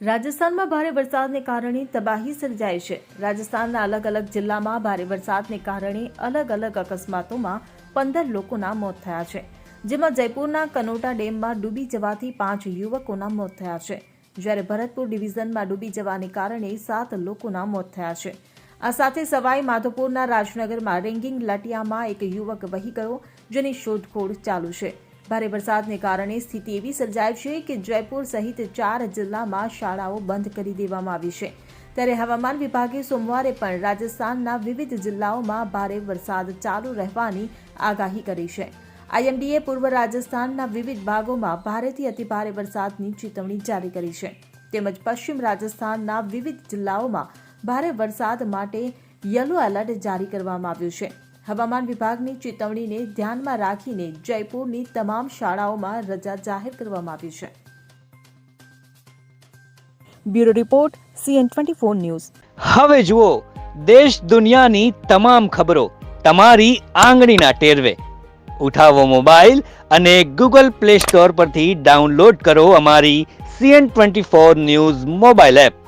રાજસ્થાનમાં ભારે વરસાદને કારણે તબાહી સર્જાઈ છે. રાજસ્થાનના અલગ અલગ જિલ્લામાં ભારે વરસાદને કારણે અલગ અલગ અકસ્માતોમાં પંદર લોકોના મોત થયા છે. જેમાં જયપુરના કનોટા ડેમમાં ડૂબી જવાથી પાંચ યુવકોના મોત થયા છે. જ્યારે ભરતપુર ડિવિઝનમાં ડૂબી જવાને કારણે સાત લોકોના મોત થયા છે. આ સાથે સવાઈ માધોપુરના રાજનગરમાં રેંગિંગ લાટિયામાં એક યુવક વહી ગયો, જેની શોધખોળ ચાલુ છે. ભારે વરસાદને કારણે સ્થિતિ એવી સર્જાઈ છે કે જયપુર સહિત ચાર જિલ્લામાં શાળાઓ બંધ કરી દેવામાં આવી છે. ત્યારે હવામાન વિભાગે સોમવારે પણ રાજસ્થાનના વિવિધ જિલ્લાઓમાં ભારે વરસાદ ચાલુ રહેવાની આગાહી કરી છે. આઈએમડીએ પૂર્વ રાજસ્થાનના વિવિધ ભાગોમાં ભારેથી અતિભારે વરસાદની ચેતવણી જારી કરી છે. તેમજ પશ્ચિમ રાજસ્થાનના વિવિધ જિલ્લાઓમાં ભારે વરસાદ માટે યલો એલર્ટ જારી કરવામાં આવ્યું છે. હવામાન વિભાગની ચેતવણીને ધ્યાનમાં રાખીને જયપુરની તમામ શાળાઓમાં રજા જાહેર કરવામાં આવી છે. Bureau report, CN twenty four news. હવે જુઓ, દેશ દુનિયાની તમામ ખબરો તમારી આંગળીના ટેરવે. ઉઠાવો મોબાઈલ અને ગૂગલ પ્લે સ્ટોર પરથી ડાઉનલોડ કરો અમારી CN twenty four news mobile app.